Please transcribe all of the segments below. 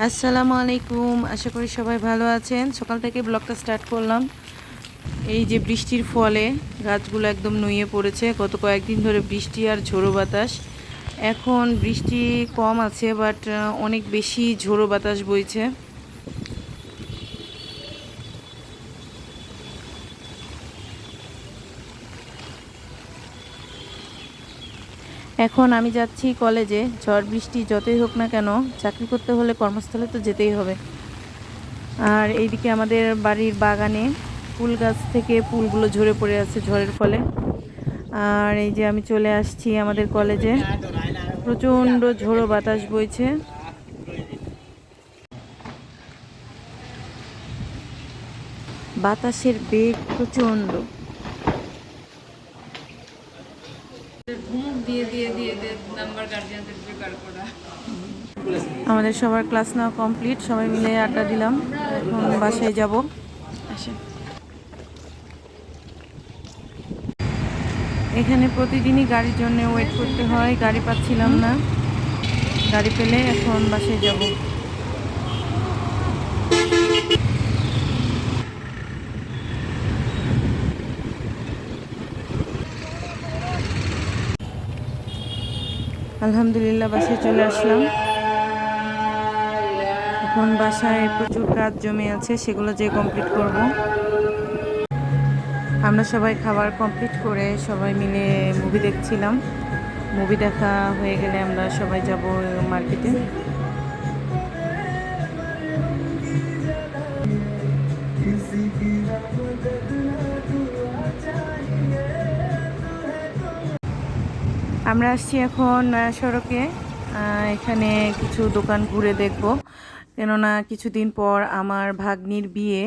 আসসালামু আলাইকুম। আশা করি সবাই ভালো আছেন। সকাল থেকে ব্লগটা স্টার্ট করলাম। এই যে বৃষ্টির ফলে গাছগুলো একদম নুয়ে পড়েছে। গত কয়েকদিন ধরে বৃষ্টি আর ঝোড়ো বাতাস। এখন বৃষ্টি কম আছে বাট অনেক বেশি ঝোড়ো বাতাস বইছে। এখন আমি যাচ্ছি কলেজে। ঝড়, বৃষ্টি যতই হোক না কেন, চাকরি করতে হলে কর্মস্থলে তো যেতেই হবে। আর এইদিকে আমাদের বাড়ির বাগানে ফুল গাছ থেকে ফুলগুলো ঝরে পড়ে আছে ঝড়ের ফলে। আর এই যে আমি চলে আসছি আমাদের কলেজে। প্রচণ্ড ঝোড়ো বাতাস বইছে। বাতাসের বেগ প্রচণ্ড। ধুমুক দিয়ে দিয়ে দিয়ে দিয়ে নাম্বার গার্জিয়ানদের বেকার করা আমাদের সবার ক্লাস নেওয়া কমপ্লিট সবাই মিলে আড্ডা দিলাম। এখন বাসায় যাব। আসেন এখানে প্রতিদিনই গাড়ির জন্য ওয়েট করতে হয় গাড়ি পাচ্ছিলাম না। গাড়ি পেলে এখন বাসায় যাব। আলহামদুলিল্লাহ, বাসায় চলে আসলাম। এখন বাসায় প্রচুর কাজ জমে আছে, সেগুলো যে কমপ্লিট করব। আমরা সবাই খাবার কমপ্লিট করে সবাই মিলে মুভি দেখছিলাম। মুভি দেখা হয়ে গেলে আমরা সবাই যাব মার্কেটে আমরা আসছি এখন নয়া সড়কে। এখানে কিছু দোকান ঘুরে দেখব। কেননা কিছুদিন পর আমার ভাগ্নির বিয়ে,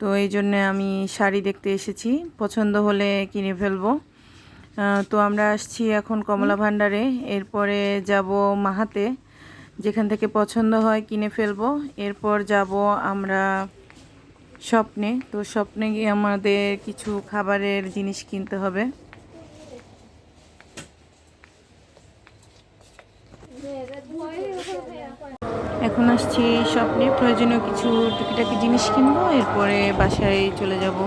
তো এই জন্য আমি শাড়ি দেখতে এসেছি। পছন্দ হলে কিনে ফেলব। তো আমরা আসছি এখন কমলা ভাণ্ডারে। এরপরে যাব মাহাতে, যেখান থেকে পছন্দ হয় কিনে ফেলব। এরপর যাব আমরা স্বপ্নে। তো স্বপ্নে গিয়ে আমাদের কিছু খাবারের জিনিস কিনতে হবে। এখন আসছি স্বপ্নে প্রয়োজনীয় কিছু টুকিটাকি জিনিস কিনবো এরপরে বাসায় চলে যাব।